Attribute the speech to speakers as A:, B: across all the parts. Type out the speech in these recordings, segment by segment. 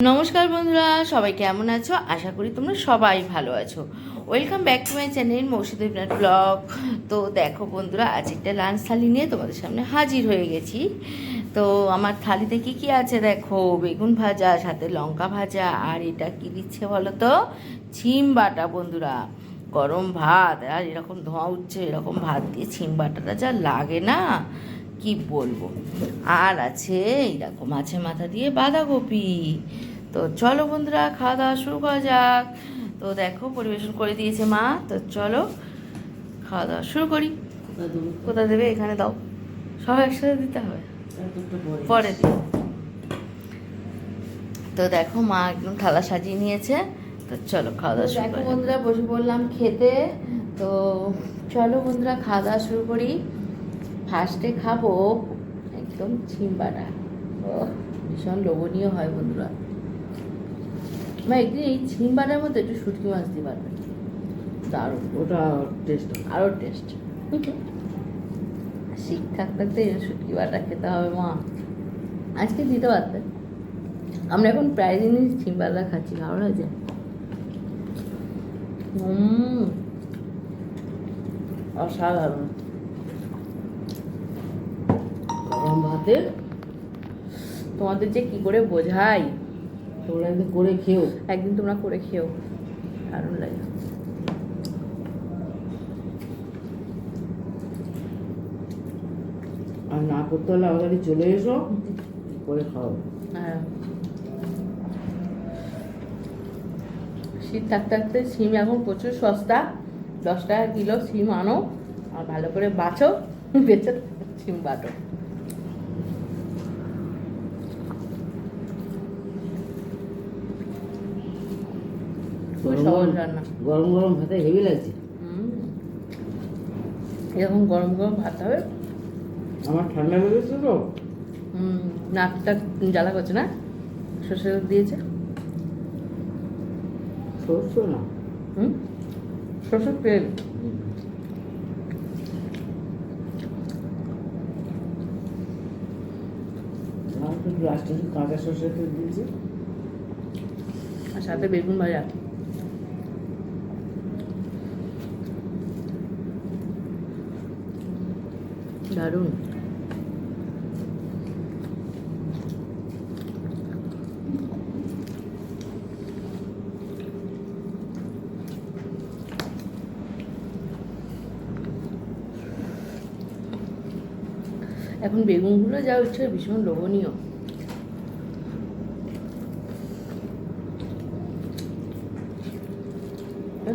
A: নমস্কার বন্ধুরা, সবাই কেমন আছো? আশা করি তোমরা সবাই ভালো আছো। Welcome back to my channel মৌসুদ ইবনাথ ব্লগ তো দেখো বন্ধুরা আজ একটা লাঞ্চ থালি নিয়ে তোমাদের সামনে হাজির হয়ে গেছি। তো আমার থালিতে কি কি আছে দেখো? বেগুন ভাজা, সাথে লঙ্কা ভাজা, আর এটা কি দিচ্ছে বলো তো ছিম বাটা বন্ধুরা। গরম ভাত, আর এরকম ধোঁয়া উঠছে, এরকম ভাত দিয়ে ছিম বাটাটা যা লাগে না। কি বলব? আর আছে এইরকম মাছের মাথা দিয়ে বাঁধাকপি। তো চলো বন্ধুরা খাওয়া দাওয়া শুরু করা যাক। তো দেখো পরিবেশন করে দিয়েছে মা। তো চলো খাওয়া দাওয়া শুরু করি। কোথা দেবে? এখানে দাও। সব একসাথে দিতে হবে। পরে। দিও তো দেখো মা একদম থালা সাজিয়ে নিয়েছে। তো চলো খাওয়া দাওয়া শুরু দেখো বন্ধুরা বসে পড়লাম খেতে। তো চলো বন্ধুরা খাওয়া দাওয়া শুরু করি। ফার্স্টে খাব একদম ছিমবাটা ও ভীষণ লোভনীয় হয় বন্ধুরা। মা একদিন এই ছিমবাটার মধ্যে একটু শুটকি মাছ দিয়ে পারবে। দারুণ।
B: ওটা টেস্ট
A: আরও টেস্ট শিখ থাকতে শুটকি বাটা খেতে হবে মা। আজকে দিতে পারতেন আমরা এখন প্রায় দিনই ছিমবাটা খাচ্ছি ভালো লাগছে হুম অসাধারণ।
B: ভাতে
A: তোমাদের যে কি করে বোঝাই?
B: তোমরা একদিন করে খেও।
A: একদিন তোমরা করে খেও। দারুণ লাগে।
B: আর না করতে হলে কাছে চলে এসো করে খাও।
A: হ্যাঁ। শীত থাকতে থাকতে সিম এখন প্রচুর সস্তা। দশ টাকা কিলো সিম আনো আর ভালো করে বাছো বেচে সিম বাটো। সহজ রান্না।
B: গরম গরম ভাতে হেভি লাগছে।
A: হুম। এরকম গরম গরম ভাত হবে।
B: আমার ঠান্ডা লেগেছে তো।
A: হুম নাকটা জ্বালা করছে না? সর্ষে দিয়েছে?
B: সরষে না।
A: হুম? সর্ষের তেল।
B: আমার তো লাস্টে কাঁচা সরষে তেল দিয়েছি।
A: আর সাথে বেগুন ভাজা। দারুণ। এখন বেগুনগুলো যা হচ্ছে ভীষণ লোভনীয়। তাই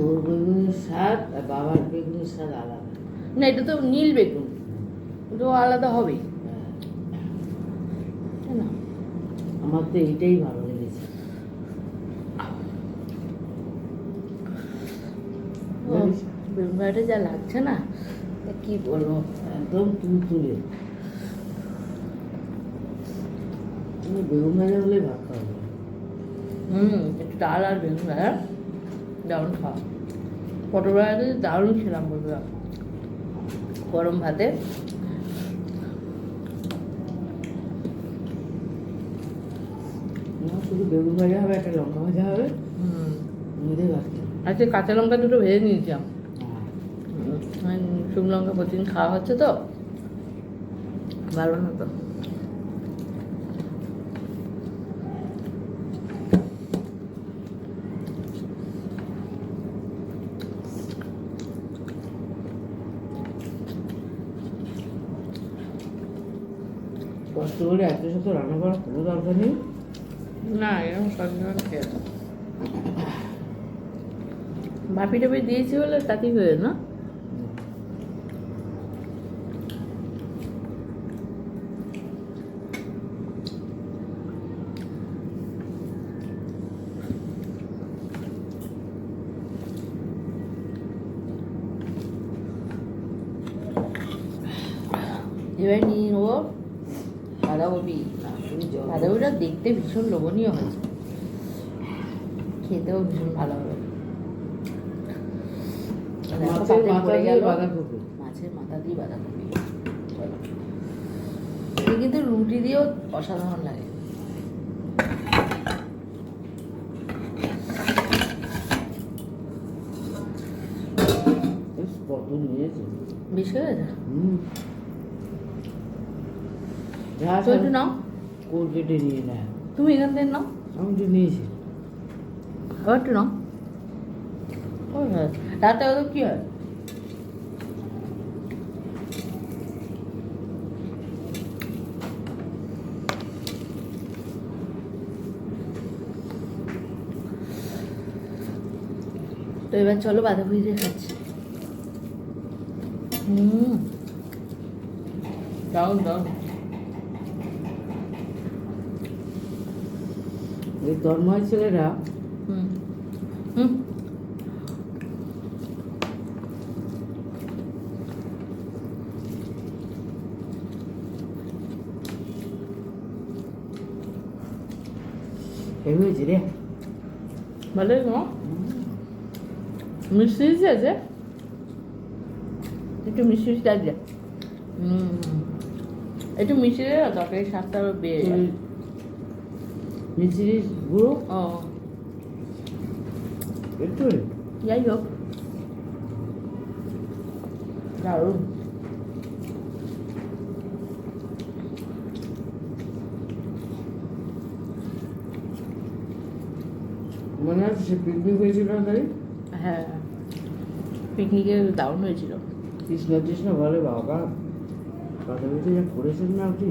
B: তোর বেগুনের স্বাদ আর বাবার বেগুনের স্বাদ আলাদা।
A: না এটা তো নীল বেগুন। তো আলাদা হবেই তাই না।
B: আমার তো এইটাই ভালো লেগেছে।
A: বেগুন ভাজাটা যা লাগছে না কি বলব?
B: একদম তুলতুলে। তুমি বেগুন ভাজা হলে ভাত খাওয়া
A: হুম একটু ডাল আর বেগুন ভাজা দারুণ খাওয়া। পটল ভাজাটা দারুণ খেলাম বন্ধুরা। গরম ভাতে।
B: শুধু বেগুন ভাজা হবে একটা লঙ্কা ভাজা হবে।
A: হুম।
B: মেয়েদের ভাতটা
A: আজকে কাঁচা লঙ্কা দুটো ভেজে নিয়েছিলাম। হুম, শুকনো লঙ্কা প্রতিদিন খাওয়া হচ্ছে তো। ভালো না তো।
B: কষ্ট করে এত শত রান্না করার কোনো দরকার নেই।
A: না, এরকম সচেতন বাপি টাপি দিয়েছি বলে তাতেই হয়ে না? এবার নিয়ে নেব। বাঁধাকপি বাঁধাকপিটা দেখতে ভীষণ লোভনীয় হয়েছে। খেতেও ভীষণ ভালো হবে।
B: মাছের মাথা দিয়ে বাঁধাকপি।
A: মাছের মাথা দিয়ে বাঁধাকপি। কিন্তু রুটি দিয়েও অসাধারণ লাগে।
B: কত নিয়েছে।
A: বেশি
B: হুম। যা
A: তো একটু নাও।
B: কোল কেটে নিয়ে নেয়
A: তুমি এখান থেকে নাও।
B: আমি তো নিয়েছি।
A: আবার একটু নাও। ওই হয়। রাতে ওদের কি হয়? তো এবার চলো বাঁধাকপি দিয়ে খাচ্ছি। হুম। দাও দাও
B: এই তন্ময় ছেলেরা
A: হুম। হুম।
B: হয়েছে রে।
A: ভালো তোমার মিষ্টি আছে একটু মিষ্টি মিষ্টি আছে হুম। একটু দেবে তরকারি স্বাদটা আরও বেড়ে যায়।
B: গুঁড়ো
A: ও
B: একটু রে।
A: যাই হোক দারুণ
B: মনে আছে সে পিকনিক হয়েছিল না তাই
A: হ্যাঁ পিকনিকে দারুণ হয়েছিল
B: কৃষ্ণ কৃষ্ণ বলে বাবা কাছাকাছি যা করেছেন না আপনি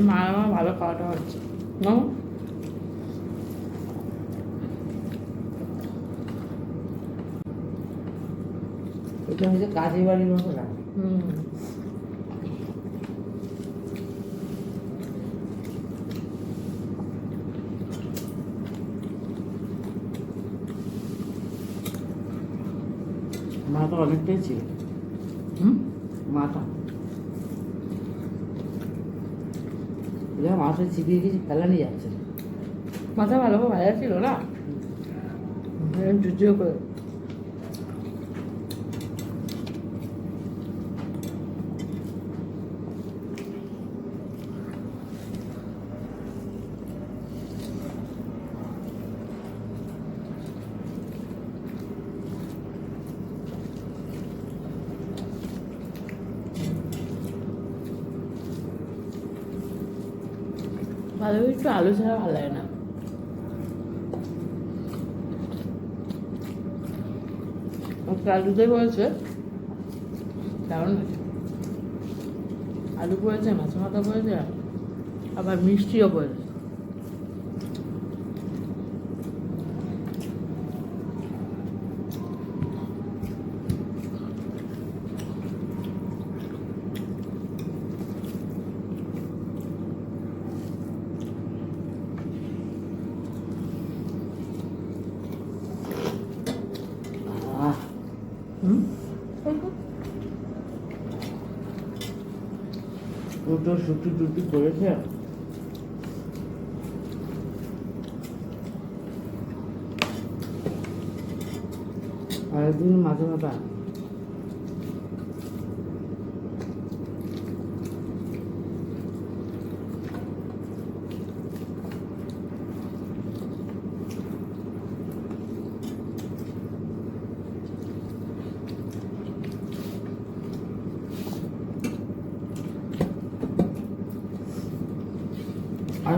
A: মা আমার ভালো খাওয়াটা হচ্ছে।
B: এটা হচ্ছে কাজে বাড়ির মতো লাগে
A: হুম।
B: মাথা অনেকটাই ছিল।
A: হুম?
B: মাথা এবার মাথা চিপিয়ে কিছু ফেলানি যাচ্ছে।
A: মাথা ভালো ভাইয়া ভাজা ছিল না? এরকম করে। ভালো একটু আলু ছাড়া ভালো লাগে না। আজকে আলুতে করেছে দারুণ আলু করেছে মাছ মাথা করেছে আবার মিষ্টিও করেছে
B: দুটো সুটি টুটি করেছে আর একদিন মাঝে মাথা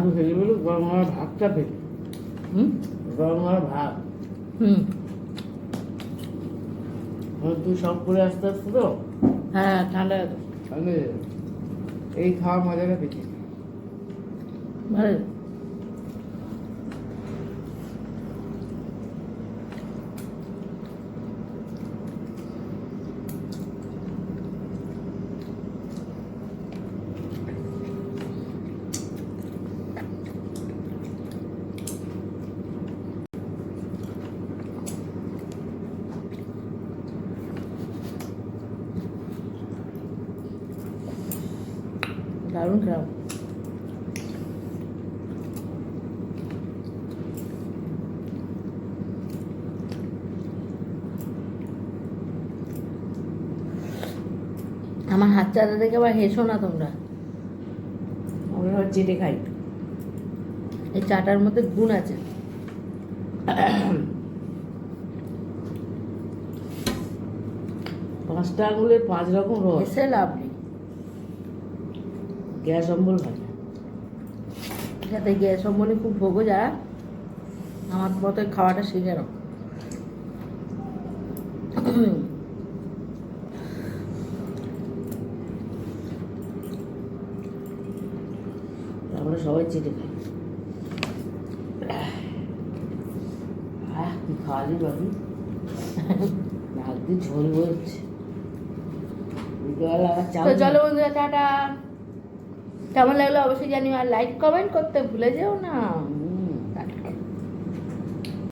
B: আর হয়ে গেল গরম ভাগটা ভাতটা ফেলে
A: হুম?
B: গরম
A: হুম।
B: তুই সব করে আসতে আসতে তো
A: হ্যাঁ ঠান্ডা
B: এই খাওয়া মজাটা পেয়েছি
A: ভালো। দারুণ খারাপ আমার হাত চাটা দেখে আবার হেসো না তোমরা।
B: আমরা চেটে খাই।
A: এই চাটার মধ্যে গুণ আছে।
B: পাঁচটা আঙুলের পাঁচ রকম রস।
A: লাভ
B: গ্যাস অম্বল হয় না
A: যাতে গ্যাস অম্বলে খুব ভোগো যারা। আমার মতো খাওয়াটা শিখে নাও।
B: আমরা সবাই চেটে খাই আহ কি খাওয়ালি বাবু? নাক দিয়ে ঝোল বলছে
A: চলো বন্ধুরা টাটা। কেমন লাগল অবশ্যই জানিও আর লাইক কমেন্ট করতে ভুলে যেও না।